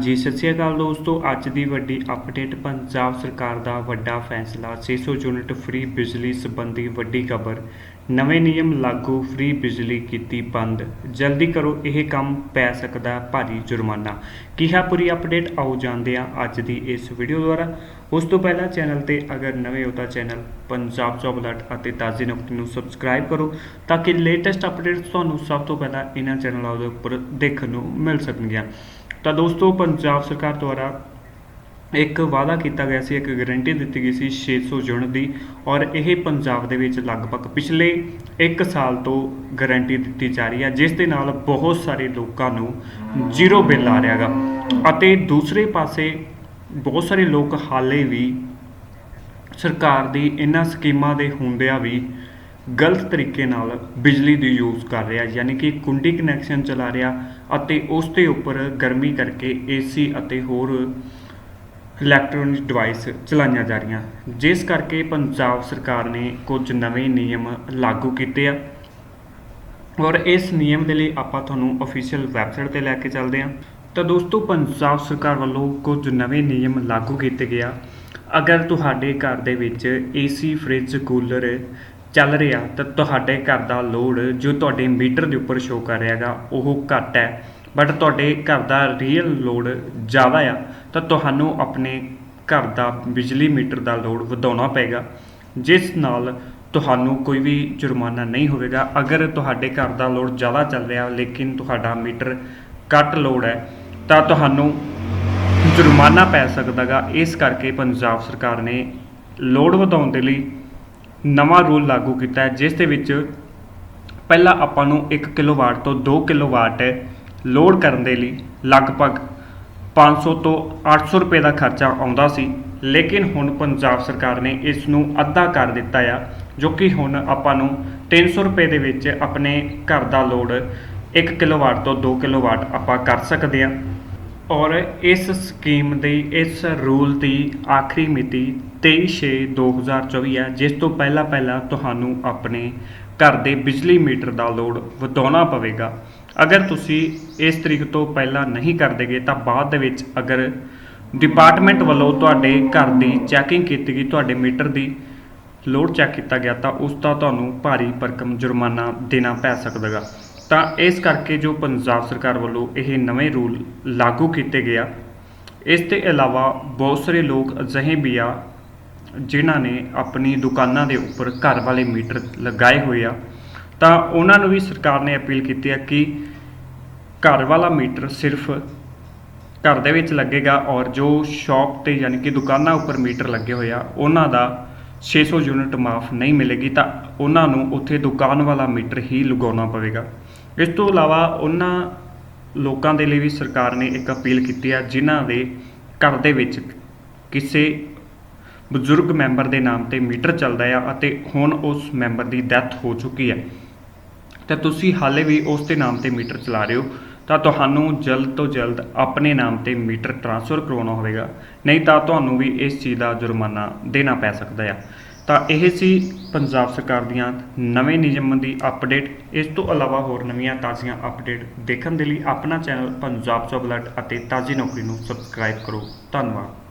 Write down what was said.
ਜੀ ਸਤਿ ਸ਼੍ਰੀ ਅਕਾਲ ਦੋਸਤੋ। ਅੱਜ ਦੀ ਵੱਡੀ ਅਪਡੇਟ ਪੰਜਾਬ ਸਰਕਾਰ ਦਾ ਵੱਡਾ ਫੈਸਲਾ। 600 ਯੂਨਿਟ ਫ੍ਰੀ ਬਿਜਲੀ ਸੰਬੰਧੀ ਵੱਡੀ ਖਬਰ। ਨਵੇਂ ਨਿਯਮ ਲਾਗੂ ਫ੍ਰੀ ਬਿਜਲੀ ਕੀਤੀ ਬੰਦ। ਜਲਦੀ ਕਰੋ, ਇਹ ਕੰਮ ਪੈ ਸਕਦਾ ਭਾਰੀ ਜੁਰਮਾਨਾ। ਕੀ ਹੈ ਪੂਰੀ ਅਪਡੇਟ ਆਓ ਜਾਣਦੇ ਹਾਂ ਅੱਜ ਦੀ ਇਸ ਵੀਡੀਓ ਦੁਆਰਾ। ਉਸ ਤੋਂ ਪਹਿਲਾਂ ਚੈਨਲ ਤੇ ਅਗਰ ਨਵੇਂ ਹੋ ਤਾਂ ਚੈਨਲ ਪੰਜਾਬ ਜੌਬ ਅਲਰਟ ਅਤੇ ਤਾਜ਼ੀ ਨੁਕਤੇ ਨੂੰ ਸਬਸਕ੍ਰਾਈਬ ਕਰੋ ਤਾਂ ਕਿ ਲੇਟੈਸਟ ਅਪਡੇਟਸ ਤੁਹਾਨੂੰ ਸਭ ਤੋਂ ਪਹਿਲਾਂ ਇਹਨਾਂ ਚੈਨਲਾਂ ਦੇ ਉੱਪਰ ਦੇਖਣ ਨੂੰ ਮਿਲ ਸਕਣਗੀਆਂ। ਤਾਂ ਦੋਸਤੋ, ਪੰਜਾਬ ਸਰਕਾਰ ਦੁਆਰਾ ਇੱਕ ਵਾਅਦਾ ਕੀਤਾ ਗਿਆ ਸੀ, ਇੱਕ ਗਾਰੰਟੀ ਦਿੱਤੀ ਗਈ ਸੀ 600 ਯੂਨਿਟ ਦੀ ਔਰ ਇਹ ਪੰਜਾਬ ਦੇ ਵਿੱਚ ਲਗਭਗ ਪਿਛਲੇ 1 ਸਾਲ ਤੋਂ ਗਾਰੰਟੀ ਦਿੱਤੀ ਜਾ ਰਹੀ ਹੈ, ਜਿਸ ਦੇ ਨਾਲ ਬਹੁਤ ਸਾਰੇ ਲੋਕਾਂ ਨੂੰ ਜ਼ੀਰੋ ਬਿੱਲ ਆ ਰਿਹਾਗਾ ਅਤੇ ਦੂਸਰੇ ਪਾਸੇ ਬਹੁਤ ਸਾਰੇ ਲੋਕ ਹਾਲੇ ਵੀ ਸਰਕਾਰ ਦੀ ਇਹਨਾਂ ਸਕੀਮਾਂ ਦੇ ਹੁੰਦਿਆਂ ਵੀ ਗਲਤ ਤਰੀਕੇ ਨਾਲ ਬਿਜਲੀ ਦੀ ਯੂਜ਼ ਕਰ ਰਿਹਾ, ਯਾਨੀ ਕਿ ਕੁੰਡੀ ਕਨੈਕਸ਼ਨ ਚਲਾ ਰਿਹਾ ਅਤੇ ਉਸ ਦੇ ਉੱਪਰ ਗਰਮੀ ਕਰਕੇ ਏਸੀ ਅਤੇ ਹੋਰ ਇਲੈਕਟ੍ਰੋਨਿਕ ਡਿਵਾਈਸ ਚਲਾਈਆਂ ਜਾ ਰਹੀਆਂ। ਜਿਸ ਕਰਕੇ ਪੰਜਾਬ ਸਰਕਾਰ ਨੇ ਕੁਝ ਨਵੇਂ ਨਿਯਮ ਲਾਗੂ ਕੀਤੇ ਆ। ਔਰ ਇਸ ਨਿਯਮ ਦੇ ਲਈ ਆਪਾਂ ਤੁਹਾਨੂੰ ਅਫੀਸ਼ੀਅਲ ਵੈਬਸਾਈਟ ਤੇ ਲੈ ਕੇ ਚੱਲਦੇ ਹਾਂ। ਤਾਂ ਦੋਸਤੋ, ਪੰਜਾਬ ਸਰਕਾਰ ਵੱਲੋਂ ਕੁਝ ਨਵੇਂ ਨਿਯਮ ਲਾਗੂ ਕੀਤੇ ਗਿਆ ਅਗਰ ਤੁਹਾਡੇ ਘਰ ਦੇ ਵਿੱਚ ਏਸੀ ਫ੍ਰਿਜ ਕੂਲਰ ਚੱਲ ਰਿਹਾ ਤਾਂ ਤੁਹਾਡੇ ਘਰ ਦਾ ਲੋਡ ਜੋ ਤੁਹਾਡੇ ਮੀਟਰ ਦੇ ਉੱਪਰ ਸ਼ੋ ਕਰ ਰਿਹਾਗਾ, ਉਹ ਘੱਟ ਹੈ। ਬਟ ਤੁਹਾਡੇ ਘਰ ਦਾ ਰੀਅਲ ਲੋਡ ਜ਼ਿਆਦਾ ਆ, ਤਾਂ ਤੁਹਾਨੂੰ ਆਪਣੇ ਘਰ ਦਾ ਬਿਜਲੀ ਮੀਟਰ ਦਾ ਲੋਡ ਵਧਾਉਣਾ ਪਏਗਾ। ਜਿਸ ਨਾਲ ਤੁਹਾਨੂੰ ਕੋਈ ਵੀ ਜੁਰਮਾਨਾ ਨਹੀਂ ਹੋਵੇਗਾ। ਅਗਰ ਤੁਹਾਡੇ ਘਰ ਦਾ ਲੋਡ ਜ਼ਿਆਦਾ ਚੱਲ ਰਿਹਾ, ਲੇਕਿਨ ਤੁਹਾਡਾ ਮੀਟਰ ਘੱਟ ਲੋਡ ਹੈ, ਤਾਂ ਤੁਹਾਨੂੰ ਜੁਰਮਾਨਾ ਪੈ ਸਕਦਾਗਾ। ਇਸ ਕਰਕੇ ਪੰਜਾਬ ਸਰਕਾਰ ਨੇ ਲੋਡ ਵਧਾਉਣ ਦੇ ਲਈ ਨਵਾਂ ਰੂਲ ਲਾਗੂ ਕੀਤਾ ਹੈ, ਜਿਸ ਦੇ ਵਿੱਚ ਪਹਿਲਾਂ ਆਪਾਂ ਨੂੰ 1 ਕਿਲੋਵਾਟ ਤੋਂ 2 ਕਿਲੋਵਾਟ ਲੋਡ ਕਰਨ ਦੇ ਲਈ ਲਗਭਗ 500 ਤੋਂ 800 ਰੁਪਏ ਦਾ ਖਰਚਾ ਆਉਂਦਾ ਸੀ, ਲੇਕਿਨ ਹੁਣ ਪੰਜਾਬ ਸਰਕਾਰ ਨੇ ਇਸ ਨੂੰ ਅੱਧਾ ਕਰ ਦਿੱਤਾ ਆ, ਜੋ ਕਿ ਹੁਣ ਆਪਾਂ ਨੂੰ 300 ਰੁਪਏ ਦੇ ਵਿੱਚ ਆਪਣੇ ਘਰ ਦਾ ਲੋਡ 1 ਕਿਲੋਵਾਟ ਤੋਂ 2 ਕਿਲੋਵਾਟ ਆਪਾਂ ਕਰ ਸਕਦੇ ਹਾਂ। ਔਰ ਇਸ ਸਕੀਮ ਦੀ, ਇਸ ਰੂਲ ਦੀ ਆਖਰੀ ਮਿਤੀ 23/6/2024 ਹੈ, ਜਿਸ ਤੋਂ ਪਹਿਲਾਂ ਪਹਿਲਾਂ ਤੁਹਾਨੂੰ ਆਪਣੇ ਘਰ ਦੇ ਬਿਜਲੀ ਮੀਟਰ ਦਾ ਲੋਡ ਵਧਾਉਣਾ ਪਵੇਗਾ। ਅਗਰ ਤੁਸੀਂ ਇਸ ਤਰੀਕ ਤੋਂ ਪਹਿਲਾਂ ਨਹੀਂ ਕਰਦੇਗੇ ਤਾਂ ਬਾਅਦ ਦੇ ਵਿੱਚ ਅਗਰ ਡਿਪਾਰਟਮੈਂਟ ਵੱਲੋਂ ਤੁਹਾਡੇ ਘਰ ਦੀ ਚੈਕਿੰਗ ਕੀਤੀ ਗਈ, ਤੁਹਾਡੇ ਮੀਟਰ ਦੀ ਲੋਡ ਚੈੱਕ ਕੀਤਾ ਗਿਆ, ਤਾਂ ਉਸ ਦਾ ਤੁਹਾਨੂੰ ਭਾਰੀ ਭਰਕਮ ਜੁਰਮਾਨਾ ਦੇਣਾ ਪੈ ਸਕਦਾਗਾ। ਤਾਂ ਇਸ ਕਰਕੇ ਜੋ ਪੰਜਾਬ ਸਰਕਾਰ ਵੱਲੋਂ ਇਹ ਨਵੇਂ ਰੂਲ ਲਾਗੂ ਕੀਤੇ ਗਿਆ ਇਸ ਤੋਂ ਇਲਾਵਾ ਬਹੁਤ ਸਾਰੇ ਲੋਕ ਅਜਿਹੇ ਵੀ ਆ ਜਿਨ੍ਹਾਂ ਨੇ ਆਪਣੀ ਦੁਕਾਨਾਂ ਦੇ ਉੱਪਰ ਘਰ ਵਾਲੇ ਮੀਟਰ ਲਗਾਏ ਹੋਏ ਆ। ਤਾਂ ਉਹਨਾਂ ਨੂੰ ਵੀ ਸਰਕਾਰ ਨੇ ਅਪੀਲ ਕੀਤੀ ਹੈ ਕਿ ਘਰ ਵਾਲਾ ਮੀਟਰ ਸਿਰਫ ਘਰ ਦੇ ਵਿੱਚ ਲੱਗੇਗਾ ਔਰ ਜੋ ਸ਼ਾਪ ਤੇ ਯਾਨੀ ਕਿ ਦੁਕਾਨਾਂ ਉੱਪਰ ਮੀਟਰ ਲੱਗੇ ਹੋਏ ਆ, ਉਹਨਾਂ ਦਾ 600 ਯੂਨਿਟ ਮਾਫ ਨਹੀਂ ਮਿਲੇਗੀ ਤਾਂ ਉਹਨਾਂ ਨੂੰ ਉੱਥੇ ਦੁਕਾਨ ਵਾਲਾ ਮੀਟਰ ਹੀ ਲਗਾਉਣਾ ਪਵੇਗਾ। ਇਸ ਤੋਂ ਇਲਾਵਾ ਉਹਨਾਂ ਲੋਕਾਂ ਦੇ ਲਈ ਵੀ ਸਰਕਾਰ ਨੇ ਇੱਕ ਅਪੀਲ ਕੀਤੀ ਹੈ ਜਿਨ੍ਹਾਂ ਦੇ ਘਰ ਦੇ ਵਿੱਚ ਕਿਸੇ ਬਜ਼ੁਰਗ ਮੈਂਬਰ ਦੇ ਨਾਮ ਤੇ ਮੀਟਰ ਚੱਲਦਾ ਆ ਅਤੇ ਹੁਣ ਉਸ ਮੈਂਬਰ ਦੀ ਡੈਥ ਹੋ ਚੁੱਕੀ ਹੈ ਤਾਂ ਤੁਸੀਂ ਹਾਲੇ ਵੀ ਉਸ ਦੇ ਨਾਮ ਤੇ ਮੀਟਰ ਚਲਾ ਰਹੇ ਹੋ, ਤਾਂ ਤੁਹਾਨੂੰ ਜਲਦ ਤੋਂ ਜਲਦ ਆਪਣੇ ਨਾਮ ਤੇ ਮੀਟਰ ਟ੍ਰਾਂਸਫਰ ਕਰਵਾਉਣਾ ਹੋਵੇਗਾ, ਨਹੀਂ ਤਾਂ ਤੁਹਾਨੂੰ ਵੀ ਇਸ ਚੀਜ਼ ਦਾ ਜੁਰਮਾਨਾ ਦੇਣਾ ਪੈ ਸਕਦਾ ਆ। ਤਾਂ ਇਹ ਸੀ ਪੰਜਾਬ ਸਰਕਾਰ ਦੀਆਂ ਨਵੇਂ ਨਿਯਮਾਂ ਦੀ ਅਪਡੇਟ ਇਸ ਤੋਂ ਇਲਾਵਾ ਹੋਰ ਨਵੀਆਂ ਤਾਜ਼ੀਆਂ ਅਪਡੇਟ ਦੇਖਣ ਦੇ ਲਈ ਆਪਣਾ ਚੈਨਲ ਪੰਜਾਬ ਜੌਬ ਅਲਰਟ ਅਤੇ ਤਾਜ਼ੀ ਨੌਕਰੀ ਨੂੰ ਸਬਸਕ੍ਰਾਈਬ ਕਰੋ। ਧੰਨਵਾਦ।